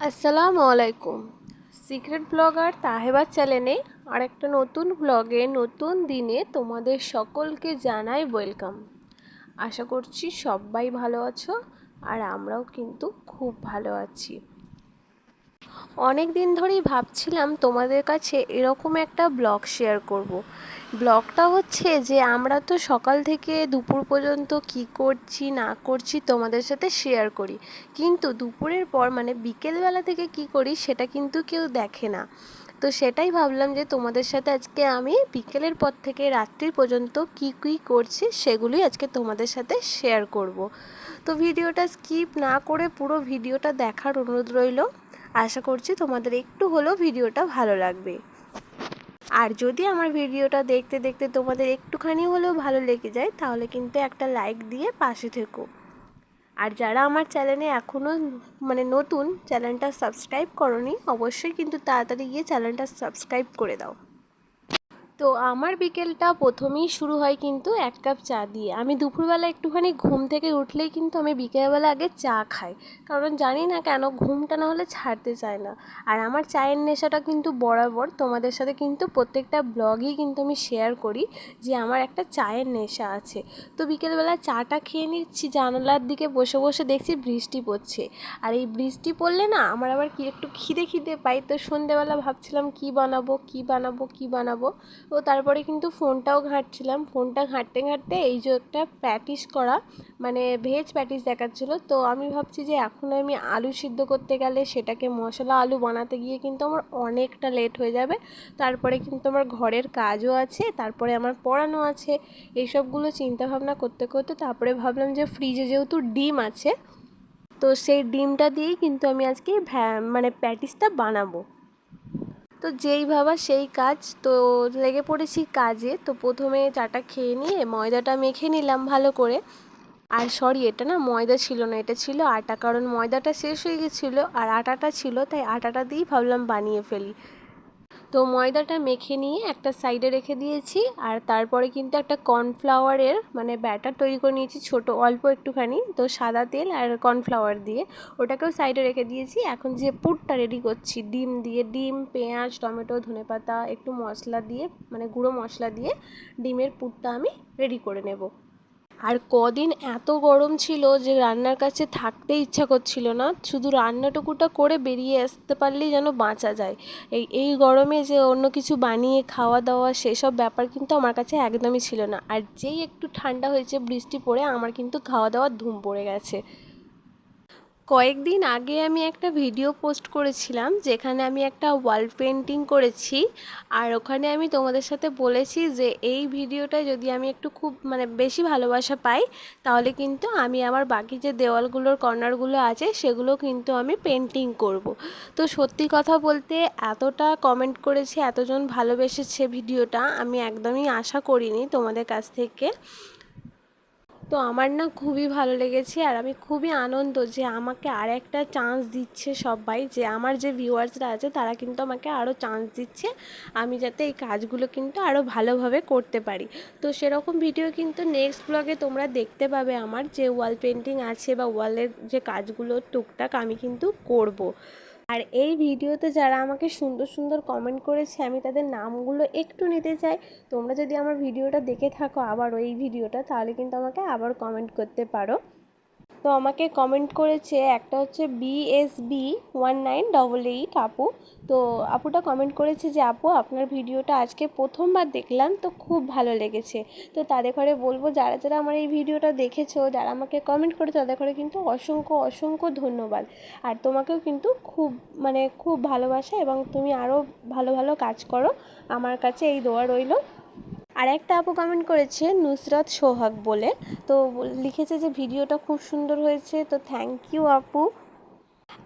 আসসালামু আলাইকুম। Secret blogger তাহেবার চ্যানেলে আরেকটা নতুন ব্লগে, নতুন দিনে তোমাদের সকলকে জানাই ওয়েলকাম। আশা করছি সবাই ভালো আছো আর আমরাও কিন্তু খুব ভালো আছি। অনেক দিন ধরেই ভাবছিলাম তোমাদের কাছে এরকম একটা ব্লগ শেয়ার করব। ব্লগটা হচ্ছে যে আমরা তো সকাল থেকে দুপুর পর্যন্ত কি করছি, না করছি তোমাদের সাথে শেয়ার করি কিন্তু দুপুরের পর মানে বিকেলবেলা থেকে কি করি সেটা কিন্তু কেউ দেখে না তো সেটাই ভাবলাম যে তোমাদের সাথে আজকে আমি বিকেলের পর থেকে রাত্রি পর্যন্ত কি, কী করছি সেগুলোই আজকে তোমাদের সাথে শেয়ার করব। তো ভিডিওটা স্কিপ না করে পুরো ভিডিওটা দেখার অনুরোধ রইল আশা করছি তোমাদের একটু হলেও ভিডিওটা ভালো লাগবে। আর যদি আমার ভিডিওটা দেখতে দেখতে তোমাদের একটুখানি হলেও ভালো লেগে যায়, তাহলে কিন্তু একটা লাইক দিয়ে পাশে থেকো। আর যারা আমার চ্যানেলে এখনও মানে নতুন, চ্যানেলটা সাবস্ক্রাইব করনি, অবশ্যই কিন্তু তাড়াতাড়ি গিয়ে চ্যানেলটা সাবস্ক্রাইব করে দাও। তো আমার বিকেলটা প্রথমেই শুরু হয় কিন্তু এক কাপ চা দিয়ে। আমি দুপুরবেলা একটুখানি ঘুম থেকে উঠলেই কিন্তু আমি বিকেলবেলা আগে চা খাই। কারণ জানি না কেন ঘুমটা না হলে ছাড়তে চায় না। আর আমার চায়ের নেশাটা কিন্তু বরাবর। তোমাদের সাথে কিন্তু প্রত্যেকটা ব্লগই কিন্তু আমি শেয়ার করি যে আমার একটা চায়ের নেশা আছে। তো বিকেলবেলা চাটা খেয়ে নিচ্ছি, জানালার দিকে বসে বসে দেখছি বৃষ্টি পড়ছে। আর এই বৃষ্টি পড়লে না আমার আবার কি একটু খিদে খিদে পাই। তো সন্ধেবেলা ভাবছিলাম কি বানাবো কি বানাবো কি বানাবো? তো তারপরে কিন্তু ফোনটাও ঘাঁটছিলাম। ফোনটা ঘাঁটতে ঘাঁটতে এই যে একটা প্যাটিস করা মানে ভেজ প্যাটিস দেখাচ্ছিলো। তো আমি ভাবছি যে এখন আমি আলু সিদ্ধ করতে গেলে সেটাকে মশলা আলু বানাতে গিয়ে কিন্তু আমার অনেকটা লেট হয়ে যাবে। তারপরে কিন্তু আমার ঘরের কাজও আছে, তারপরে আমার পড়ানো আছে, এইসবগুলো চিন্তাভাবনা করতে করতে তারপরে ভাবলাম যে ফ্রিজে যেহেতু ডিম আছে, তো সেই ডিমটা দিয়েই কিন্তু আমি আজকে মানে প্যাটিসটা বানাবো। তো যেই ভাবা সেই কাজ। তো লেগে পড়েছি কাজে। তো প্রথমে চাটা খেয়ে নিয়ে ময়দাটা মেখে নিলাম ভালো করে। আর সরি এটা না ময়দা ছিল না, এটা ছিল আটা। কারণ ময়দাটা শেষ হয়ে গেছিল আর আটাটা ছিল, তাই আটাটা দিয়েই ভাবলাম বানিয়ে ফেলি। তো ময়দাটা মেখে নিয়ে একটা সাইডে রেখে দিয়েছি, আর তারপরে কিন্তু একটা কর্নফ্লাওয়ারের মানে ব্যাটার তৈরি করে নিয়েছি ছোট, অল্প একটুখানি, তো সাদা তেল আর কর্নফ্লাওয়ার দিয়ে। ওটাকেও সাইডে রেখে দিয়েছি। এখন যে পুরটা রেডি করছি, ডিম দিয়ে, ডিম, পেঁয়াজ, টমেটো, ধনেপাতা, একটু মশলা দিয়ে মানে গুঁড়ো মশলা দিয়ে ডিমের পুরটা আমি রেডি করে নেব। আর কদিন এত গরম ছিল যে রান্নার কাছে থাকতে ইচ্ছা করছিল না। শুধু রান্নাটুকুটা করে বেরিয়ে আসতে পারলেই যেন বাঁচা যায়। এই এই গরমে যে অন্য কিছু বানিয়ে খাওয়া দাওয়া সেসব ব্যাপার কিন্তু আমার কাছে একদমই ছিল না। আর যেই একটু ঠান্ডা হয়েছে, বৃষ্টি পড়ে আমার কিন্তু খাওয়া দাওয়ার ধুম পড়ে গেছে। কয়েকদিন আগে আমি একটা ভিডিও পোস্ট করেছিলাম, যেখানে আমি একটা ওয়াল পেন্টিং করেছি আর ওখানে আমি তোমাদের সাথে বলেছি যে, এই ভিডিওটা যদি আমি একটু খুব মানে বেশি ভালোবাসা পাই, তাহলে কিন্তু আমি আমার বাকি যে দেওয়ালগুলোর কর্নারগুলো আছে, সেগুলো কিন্তু আমি পেন্টিং করব। তো সত্যি কথা বলতে এতটা কমেন্ট করেছে, এতজন ভালোবেসেছে ভিডিওটা, আমি একদমই আশা করিনি তোমাদের কাছ থেকে তো আমার না খুবই ভালো লেগেছে আর আমি খুবই আনন্দ যে আমাকে আর একটা চান্স দিচ্ছে সবাই, যে আমার যে ভিউয়ার্সরা আছে তারা কিন্তু আমাকে আরও চান্স দিচ্ছে আমি যাতে এই কাজগুলো কিন্তু আরও ভালোভাবে করতে পারি তো সেরকম ভিডিও কিন্তু নেক্সট ব্লগে তোমরা দেখতে পাবে আমার যে ওয়াল পেন্টিং আছে বা ওয়ালের যে কাজগুলো টুকটাক আমি কিন্তু করব। আর এই ভিডিওতে যারা আমাকে সুন্দর সুন্দর কমেন্ট করেছে, আমি তাদের নামগুলো একটু নিতে চাই। তোমরা যদি আমার ভিডিওটা দেখে থাকো আবার ওই ভিডিওটা, তাহলে কিন্তু আমাকে আবার কমেন্ট করতে পারো। তো আমাকে কমেন্ট করেছে একটা হচ্ছে BSB one nine double eight আপু। তো আপুটা কমেন্ট করেছে যে, আপু, আপনার ভিডিওটা আজকে প্রথমবার দেখলাম, তো খুব ভালো লেগেছে। তো তাদের ঘরে বলব, যারা যারা আমার এই ভিডিওটা দেখেছ, যারা আমাকে কমেন্ট করে তাদের ঘরে কিন্তু অসংখ্য অসংখ্য ধন্যবাদ। আর তোমাকেও কিন্তু খুব মানে খুব ভালোবাসা এবং তুমি আরও ভালো ভালো কাজ করো। আমার কাছে এই দোয়া রইল। আর একটা আপু কমেন্ট করেছে, নুসরাত সোহাগ বলে। তো লিখেছে যে, ভিডিওটা খুব সুন্দর হয়েছে, তো থ্যাংক ইউ আপু।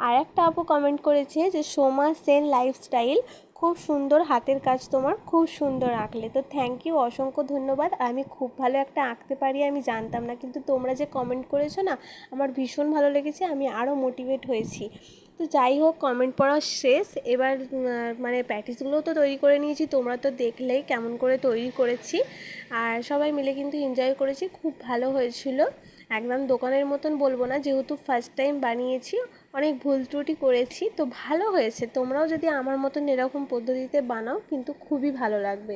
আর একটা আপু কমেন্ট করেছে যে, সোমা সেন লাইফস্টাইল খুব সুন্দর হাতের কাজ তোমার, খুব সুন্দর আঁকলে। তো থ্যাংক ইউ অসংখ্য ধন্যবাদ। আমি খুব ভালো একটা আঁকতে পারি, আমি জানতাম না। কিন্তু তোমরা যে কমেন্ট করেছ না, আমার ভীষণ ভালো লেগেছে, আমি আরও মোটিভেট হয়েছি। তো যাই হোক কমেন্ট পড়া শেষ। এবার মানে প্যাটিসগুলো তো তৈরি করে নিয়েছি, তোমরা তো দেখলেই কেমন করে তৈরি করেছি। আর সবাই মিলে কিন্তু এনজয় করেছি, খুব ভালো হয়েছিল। একদম দোকানের মতন বলব না, যেহেতু ফার্স্ট টাইম বানিয়েছি। অনেক ভুল ত্রুটি করেছি, তো ভালো হয়েছে। তোমরাও যদি আমার মতন এরকম পদ্ধতিতে বানাও, কিন্তু খুবই ভালো লাগবে।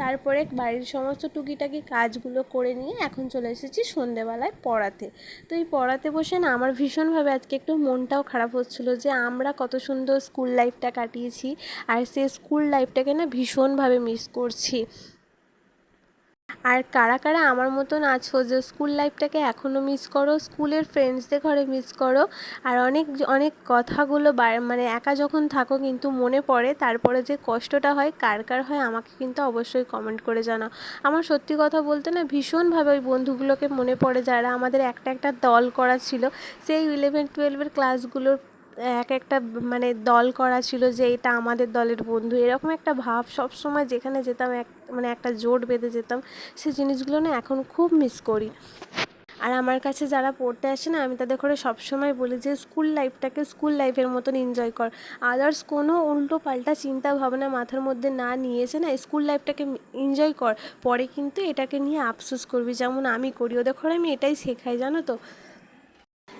তারপরে বাড়ির সমস্ত টুকিটাকি কাজগুলো করে নিয়ে এখন চলে এসেছি সন্ধেবেলায় পড়াতে। তো এই পড়াতে বসে না আমার ভীষণভাবে আজকে একটু মনটাও খারাপ হচ্ছিল যে আমরা কত সুন্দর স্কুল লাইফটা কাটিয়েছি, আর সে স্কুল লাইফটাকে না ভীষণভাবে মিস করছি। আর কারা কারা আমার মতন আছো যে স্কুল লাইফটাকে এখনও মিস করো স্কুলের ফ্রেন্ডসদের ঘরে মিস করো, আর অনেক অনেক কথাগুলো মানে একা যখন থাকো কিন্তু মনে পড়ে, তারপরে যে কষ্টটা হয়, কার কার হয় আমাকে কিন্তু অবশ্যই কমেন্ট করে জানাও। আমার সত্যি কথা বলতে না ভীষণভাবে ওই বন্ধুগুলোকে মনে পড়ে যারা আমাদের একটা একটা দল করা ছিল, সেই ইলেভেন টুয়েলভের ক্লাসগুলোর এক একটা মানে দল করা ছিল যে এটা আমাদের দলের বন্ধু। এরকম একটা ভাব সব সময় যেখানে যেতাম, এক মানে একটা জোট বেঁধে যেতাম সেই জিনিসগুলো না এখন খুব মিস করি। আর আমার কাছে যারা পড়তে আসে না, আমি তাদের করে সবসময় বলি যে স্কুল লাইফটাকে স্কুল লাইফের মতন এনজয় কর। আদার্স কোনো উল্টো পাল্টা চিন্তা ভাবনা মাথার মধ্যে না নিয়ে এসে না স্কুল লাইফটাকে এনজয় কর। পরে কিন্তু এটাকে নিয়ে আফসোস করবি। যেমন আমি করি। ওদের ঘরে আমি এটাই শেখাই, জানো তো?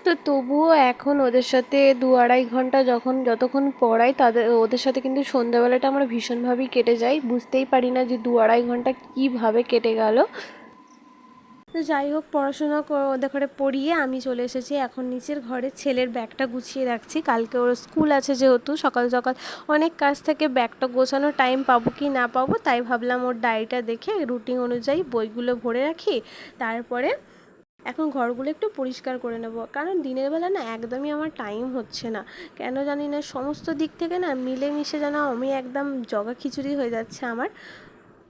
তো তবুও এখন ওদের সাথে দু আড়াই ঘণ্টা যখন, যতক্ষণ পড়াই তাদের, ওদের সাথে কিন্তু সন্ধ্যাবেলাটা আমার ভীষণভাবেই কেটে যায় বুঝতেই পারি না যে দু আড়াই ঘণ্টা কীভাবে কেটে গেল। তো যাই হোক, পড়াশোনা ওদের ঘরে পড়িয়ে আমি চলে এসেছি। এখন নিচের ঘরে ছেলের ব্যাগটা গুছিয়ে রাখছি। কালকে ওর স্কুল আছে যেহেতু, সকাল সকাল অনেক কাজ থেকে ব্যাগটা গোছানোর টাইম পাবো কি না পাবো, তাই ভাবলাম ওর ডায়েরিটা দেখে রুটিন অনুযায়ী বইগুলো ভরে রাখি। তারপরে এখন ঘরগুলো একটু পরিষ্কার করে নেব। কারণ দিনের বেলা না একদমই আমার টাইম হচ্ছে না। কেন জানি না, সমস্ত দিক থেকে না মিলেমিশে যেন আমি একদম জগা খিচুড়ি হয়ে যাচ্ছে আমার।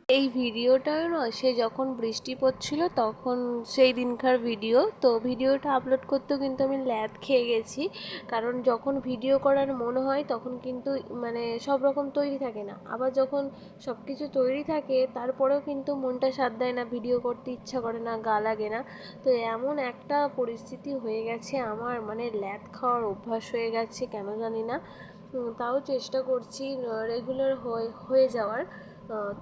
এই ভিডিওটাও না, সে যখন বৃষ্টি পড়ছিল তখন সেই দিনকার ভিডিও। তো ভিডিওটা আপলোড করতেও কিন্তু আমি ল্যাদ খেয়ে গেছি। কারণ যখন ভিডিও করার মনে হয় তখন কিন্তু মানে সব রকম তৈরি থাকে না। আবার যখন সব কিছু তৈরি থাকে, তারপরেও কিন্তু মনটা সাথ দেয় না, ভিডিও করতে ইচ্ছা করে না, গা লাগে না। তো এমন একটা পরিস্থিতি হয়ে গেছে আমার মানে ল্যাদ খাওয়ার অভ্যাস হয়ে গেছে, কেন জানি না। তাও চেষ্টা করছি রেগুলার হয়ে হয়ে যাওয়ার।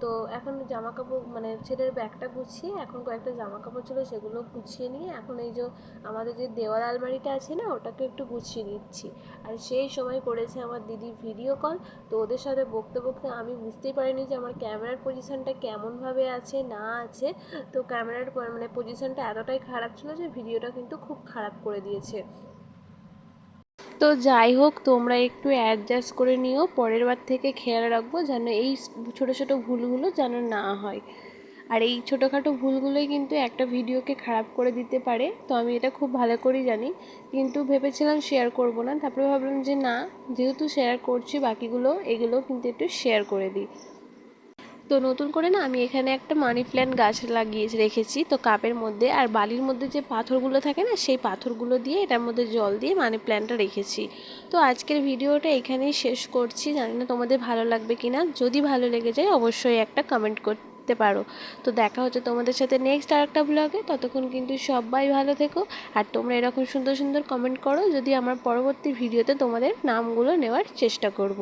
তো এখন জামা কাপড় মানে ছেলের ব্যাগটা গুছিয়ে এখন কয়েকটা জামা কাপড় ছিল সেগুলো গুছিয়ে নিয়ে এখন এই যে আমাদের যে দেওয়াল আলমারিটা আছে না, ওটাকে একটু গুছিয়ে নিচ্ছি। আর সেই সময় করেছে আমার দিদি ভিডিও কল তো ওদের সাথে বকতে বকতে আমি বুঝতেই পারিনি যে আমার ক্যামেরার পজিশনটা কেমনভাবে আছে, না আছে। তো ক্যামেরার মানে পজিশনটা এতটাই খারাপ ছিল যে ভিডিওটা কিন্তু খুব খারাপ করে দিয়েছে। তো যাই হোক, তোমরা একটু অ্যাডজাস্ট করে নিও। পরের বার থেকে খেয়াল রাখব যেন এই ছোটো ছোটো ভুলগুলো যেন না হয়। আর এই ছোটোখাটো ভুলগুলোই কিন্তু একটা ভিডিওকে খারাপ করে দিতে পারে। তো আমি এটা খুব ভালো করেই জানি। কিন্তু ভেবেছিলাম শেয়ার করব না। তারপরে ভাবলাম যে না, যেহেতু শেয়ার করছি, বাকিগুলো, এগুলো কিন্তু একটু শেয়ার করে দিই। তো নতুন করে না আমি এখানে একটা মানি প্ল্যান্ট গাছ লাগিয়ে রেখেছি। তো কাপের মধ্যে আর বালির মধ্যে যে পাথরগুলো থাকে না, সেই পাথরগুলো দিয়ে এটার মধ্যে জল দিয়ে মানি প্ল্যান্টটা রেখেছি। তো আজকের ভিডিওটা এখানেই শেষ করছি। জানি না তোমাদের ভালো লাগবে কি না যদি ভালো লেগে যায়, অবশ্যই একটা কমেন্ট করতে পারো। তো দেখা হচ্ছে তোমাদের সাথে নেক্সট আর একটা ব্লগে ততক্ষণ কিন্তু সবাই ভালো থেকো। আর তোমরা এরকম সুন্দর সুন্দর কমেন্ট করো। যদি আমার পরবর্তী ভিডিওতে তোমাদের নামগুলো নেওয়ার চেষ্টা করব।